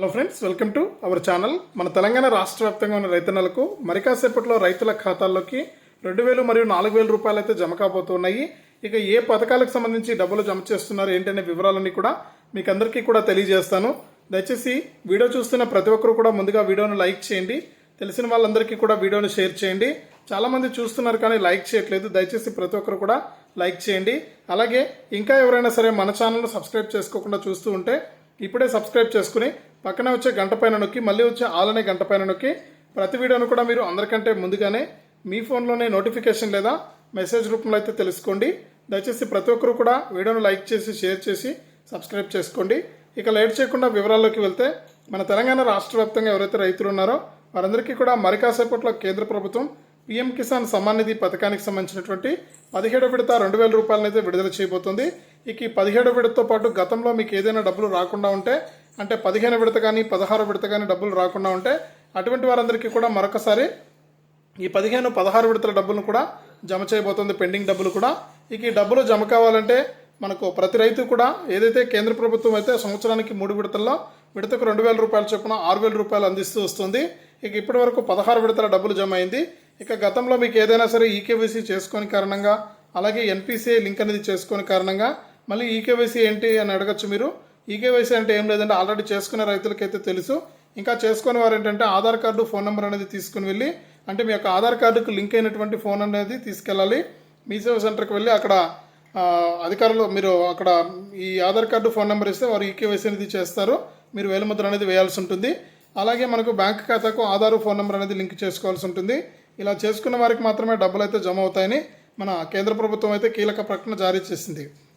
Hello friends welcome to our channel మన తెలంగాణ రాష్ట్ర వ్యాప్తంగా ఉన్న రైతన్నలకు మరి కాసేపట్లో రైతుల ఖాతాల్లోకి రెండు వేలు మరియు నాలుగు వేల రూపాయలు అయితే జమ కాబోతున్నాయి. ఇక ఏ పథకాలకు సంబంధించి డబ్బులు జమ చేస్తున్నారు ఏంటనే వివరాలన్నీ కూడా మీకు అందరికీ కూడా తెలియజేస్తాను. దయచేసి వీడియో చూస్తున్న ప్రతి ఒక్కరు కూడా ముందుగా వీడియోను లైక్ చేయండి. తెలిసిన వాళ్ళందరికీ కూడా వీడియోను షేర్ చేయండి. చాలామంది చూస్తున్నారు కానీ లైక్ చేయట్లేదు. దయచేసి ప్రతి ఒక్కరు కూడా లైక్ చేయండి. అలాగే ఇంకా ఎవరైనా సరే మన ఛానల్ను సబ్స్క్రైబ్ చేసుకోకుండా చూస్తూ ఉంటే ఇప్పుడే సబ్స్క్రైబ్ చేసుకుని పక్కన వచ్చే గంట పైన నొక్కి మళ్ళీ వచ్చే ఆలనే గంట పైన నొక్కి ప్రతి వీడియోను కూడా మీరు అందరికంటే ముందుగానే మీ ఫోన్లోనే నోటిఫికేషన్ లేదా మెసేజ్ రూపంలో అయితే తెలుసుకోండి. దయచేసి ప్రతి ఒక్కరు కూడా వీడియోను లైక్ చేసి షేర్ చేసి సబ్స్క్రైబ్ చేసుకోండి. ఇక లేట్ చేయకుండా వివరాల్లోకి వెళ్తే మన తెలంగాణ రాష్ట్ర వ్యాప్తంగా ఎవరైతే రైతులు ఉన్నారో వారందరికీ కూడా మరి కాసేపట్లో కేంద్ర ప్రభుత్వం పీఎం కిసాన్ సమ్మాన్ నిధి పథకానికి సంబంధించినటువంటి పదిహేడో విడత రెండు వేల రూపాయలనైతే విడుదల చేయబోతుంది. ఇక ఈ పదిహేడో విడతతో పాటు గతంలో మీకు ఏదైనా డబ్బులు రాకుండా ఉంటే అంటే పదిహేను విడత కానీ పదహారు విడత కానీ డబ్బులు రాకుండా ఉంటే అటువంటి వారందరికీ కూడా మరొకసారి ఈ పదిహేను పదహారు విడతల డబ్బులను కూడా జమ చేయబోతుంది పెండింగ్ డబ్బులు కూడా. ఇక ఈ డబ్బులు జమ కావాలంటే మనకు ప్రతి రైతు కూడా ఏదైతే కేంద్ర ప్రభుత్వం అయితే సంవత్సరానికి మూడు విడతల్లో విడతకు రెండు వేల రూపాయలు చొప్పున ఆరు వేల రూపాయలు అందిస్తూ వస్తుంది. ఇక ఇప్పటి వరకు పదహారు విడతల డబ్బులు జమ అయింది. ఇక గతంలో మీకు ఏదైనా సరే ఈకేవీసీ చేసుకొని కారణంగా అలాగే ఎన్పిసిఐ లింక్ అనేది చేసుకొని కారణంగా మళ్ళీ ఈకేవైసీ ఏంటి అని అడగచ్చు మీరు. ఈకేవైసీ అంటే ఏం లేదంటే ఆల్రెడీ చేసుకునే రైతులకైతే తెలుసు. ఇంకా చేసుకునే వారు ఏంటంటే ఆధార్ కార్డు ఫోన్ నెంబర్ అనేది తీసుకుని వెళ్ళి అంటే మీ యొక్క ఆధార్ కార్డుకు లింక్ అయినటువంటి ఫోన్ అనేది తీసుకెళ్ళాలి. మీ సేవ సెంటర్కి వెళ్ళి అక్కడ అధికారులు మీరు అక్కడ ఈ ఆధార్ కార్డు ఫోన్ నెంబర్ ఇస్తే వారు ఈకేవైసీ అనేది చేస్తారు. మీరు వేలిముద్ర అనేది వేయాల్సి ఉంటుంది. అలాగే మనకు బ్యాంక్ ఖాతాకు ఆధార్ ఫోన్ నెంబర్ అనేది లింక్ చేసుకోవాల్సి ఉంటుంది. ఇలా చేసుకున్న వారికి మాత్రమే డబ్బులు అయితే జమ అవుతాయని మన కేంద్ర ప్రభుత్వం అయితే కీలక ప్రకటన జారీ చేసింది.